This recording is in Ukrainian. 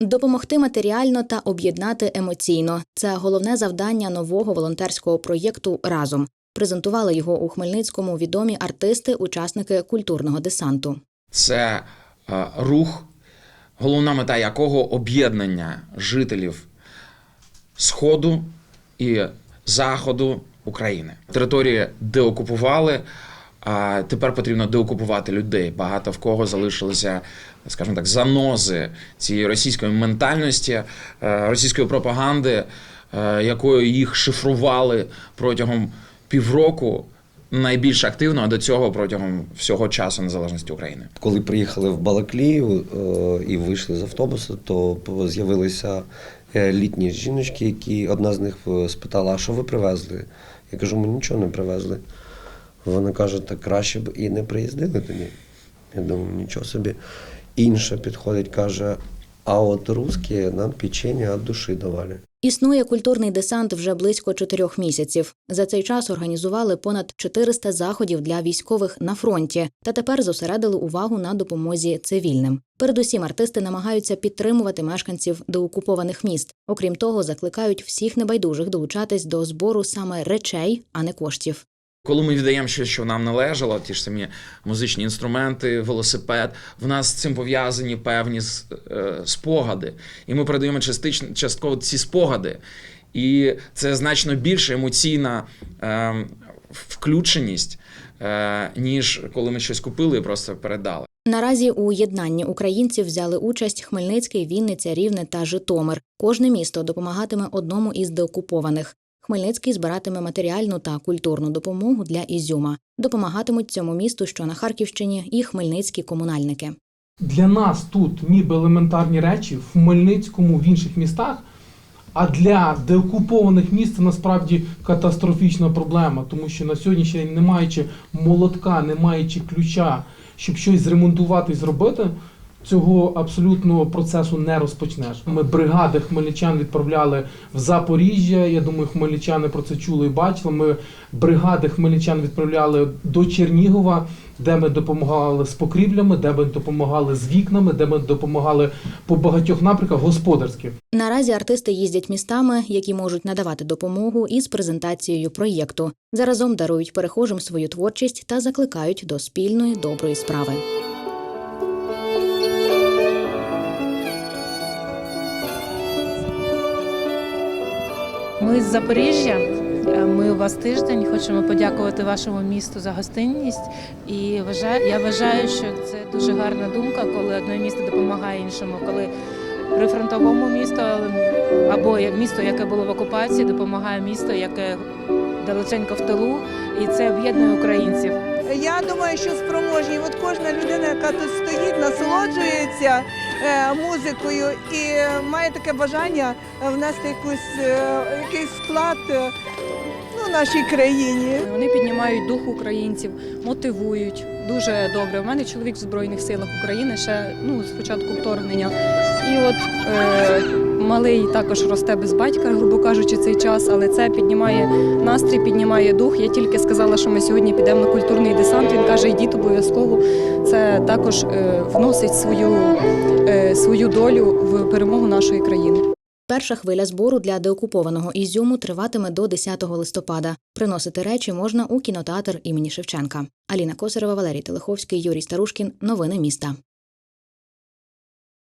Допомогти матеріально та об'єднати емоційно це головне завдання нового волонтерського проєкту разом. Презентували його у Хмельницькому відомі артисти, учасники культурного десанту. Це е, рух, головна мета якого об'єднання жителів Сходу і Заходу України. Території деокупували, а тепер потрібно деокупувати людей. Багато в кого залишилися, скажімо так, занози цієї російської ментальності, е, російської пропаганди, е, якою їх шифрували протягом півроку. Найбільш активно, а до цього протягом всього часу незалежності України. Коли приїхали в Балаклію е, і вийшли з автобусу, то з'явилися літні жіночки, які одна з них спитала, а що ви привезли? Я кажу, ми нічого не привезли. Вона каже, так краще б і не приїздили тоді. Я думаю, нічого собі. Інша підходить, каже, а от русські нам печення від душі давали. Існує культурний десант вже близько чотирьох місяців. За цей час організували понад 400 заходів для військових на фронті та тепер зосередили увагу на допомозі цивільним. Передусім, артисти намагаються підтримувати мешканців деокупованих міст. Окрім того, закликають всіх небайдужих долучатись до збору саме речей, а не коштів. Коли ми віддаємо щось, що нам належало, ті ж самі музичні інструменти, велосипед, в нас з цим пов'язані певні е, спогади. І ми передаємо частично, частково ці спогади. І це значно більше емоційна е, включеність, е, ніж коли ми щось купили і просто передали. Наразі у єднанні українців взяли участь Хмельницький, Вінниця, Рівне та Житомир. Кожне місто допомагатиме одному із деокупованих. Хмельницький збиратиме матеріальну та культурну допомогу для Ізюма. Допомагатимуть цьому місту, що на Харківщині, і хмельницькі комунальники. Для нас тут ніби елементарні речі в Хмельницькому, в інших містах. А для деокупованих міст це насправді катастрофічна проблема, тому що на сьогоднішній день, не маючи молотка, не маючи ключа, щоб щось зремонтувати і зробити, цього абсолютно процесу не розпочнеш. Ми бригади хмельничан відправляли в Запоріжжя. Я думаю, хмельничани про це чули і бачили. Ми бригади хмельничан відправляли до Чернігова, де ми допомагали з покрівлями, де ми допомагали з вікнами, де ми допомагали по багатьох напрямках господарських. Наразі артисти їздять містами, які можуть надавати допомогу із презентацією проєкту. Заразом дарують перехожим свою творчість та закликають до спільної доброї справи. Ми з Запоріжжя. Е, Ми у вас тиждень. Хочемо подякувати вашому місту за гостинність. І вважаю, я вважаю, що це дуже гарна думка, коли одне місто допомагає іншому. Коли при фронтовому місто або місто, яке було в окупації, допомагає місто, яке далеченько в тилу, і це об'єднує українців. Я думаю, що спроможні. От кожна людина, яка тут стоїть, насолоджується музикою і е, має таке бажання е, внести якусь, е, якийсь вклад е, ну, нашій країні. Вони піднімають дух українців, мотивують дуже добре. У мене чоловік в Збройних силах України ще ну, з початку вторгнення. І от е, малий також росте без батька, грубо кажучи, цей час, але це піднімає настрій, піднімає дух. Я тільки сказала, що ми сьогодні підемо на культурний десант. Він каже, йдіть обов'язково. Це також е, вносить свою, е, свою долю в перемогу нашої країни. Перша хвиля збору для деокупованого Ізюму триватиме до 10 листопада. Приносити речі можна у кінотеатр імені Шевченка. Аліна Косарева, Валерій Телеховський, Юрій Старушкін. Новини міста.